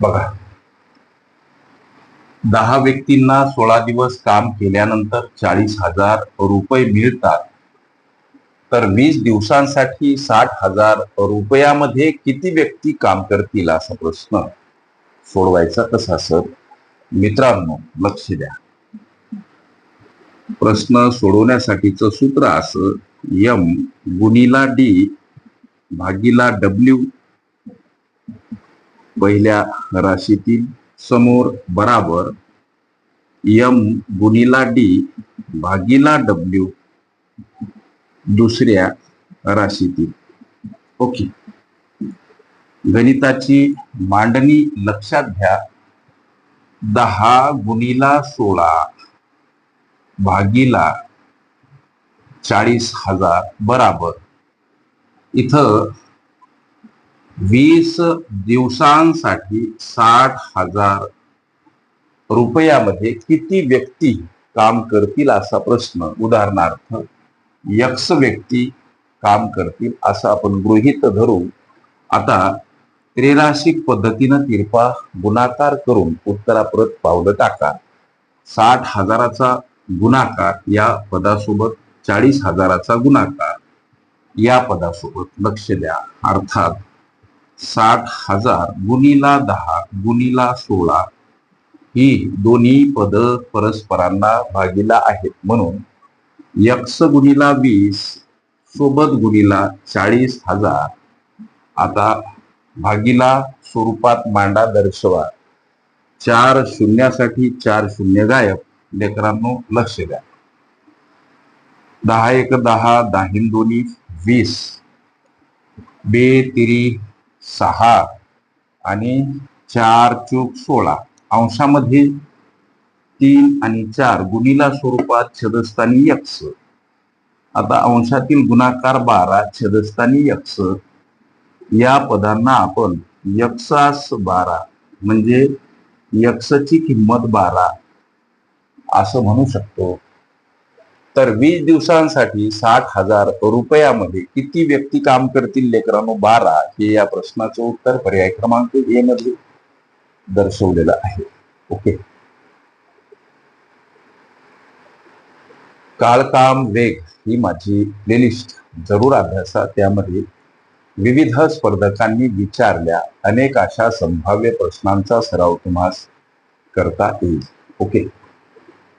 बघा. दहा व्यक्तींना सोळा दिवस काम केल्यानंतर चाळीस हजार रुपये मिळतात. तर वीस दिवसांसाठी साठ हजार रुपयामध्ये किती व्यक्ती काम करतील असा प्रश्न सोडवायचा कसा सर? मित्रांनो लक्ष द्या. प्रश्न सोडवण्यासाठीचं सूत्र असं यम गुणीला डी भागीला डब्ल्यू पहिल्या राशीतील समोर बराबर यम गुणीला डी भागीला डब्ल्यू दुसऱ्या राशीतील. ओके. गणिताची मांडणी लक्षात घ्या. दहा गुणीला सोळा भागीला चाळीस हजार बराबर. इथं वीस दिवसांसाठी साठ हजार रुपयामध्ये किती व्यक्ती काम करतील असा प्रश्न उदाहरणार्थ यक्ष व्यक्ती काम करतील असं आपण गृहीत धरून आता त्रिराशिक पद्धतीनं तिरपा गुणाकार करून उत्तराप्रत पावलं टाका. साठ हजाराचा गुणाकार या पदासोबत चाळीस हजाराचा गुणाकार. या पदासोबत लक्ष द्या. अर्थात साठ हजार गुणीला दहा गुणीला सोळा ही दोन्ही पद परस्परांना भागीला आहेत. म्हणून यक्ष गुणीला वीस सोबत गुणीला चाळीस हजार. आता भागीला स्वरूपात मांडा दर्शवा. चार शून्यासाठी चार शून्य गायब. लेकरांनो लक्ष द्या. दहा एक दहा दाहीन दोन्ही वीस. बे तिरी सहा आणि चार चूक सोळा. अंशामध्ये तीन आणि चार गुणीला स्वरूपात छदस्थानी यक्स. आता अंशातील गुणाकार बारा छदस्थानी यक्स. या पदांना आपण यक्षास बारा म्हणजे यक्षची किंमत बारा असं म्हणू शकतो. तर वीस दिवसांसाठी साठ हजार रुपयामध्ये किती व्यक्ती काम करतील लेकरांनो? बारा हे या प्रश्नाचं उत्तर पर्याय क्रमांक ए मध्ये दर्शवलेलं आहे. ओके. काळकाम वेग ही माझी प्लेलिस्ट जरूर अभ्यासा. त्यामध्ये विविध स्पर्धकांनी विचारल्या. अनेक अशा संभाव्य प्रश्नांचा सराव तुम्हाला करता येईल. ओके.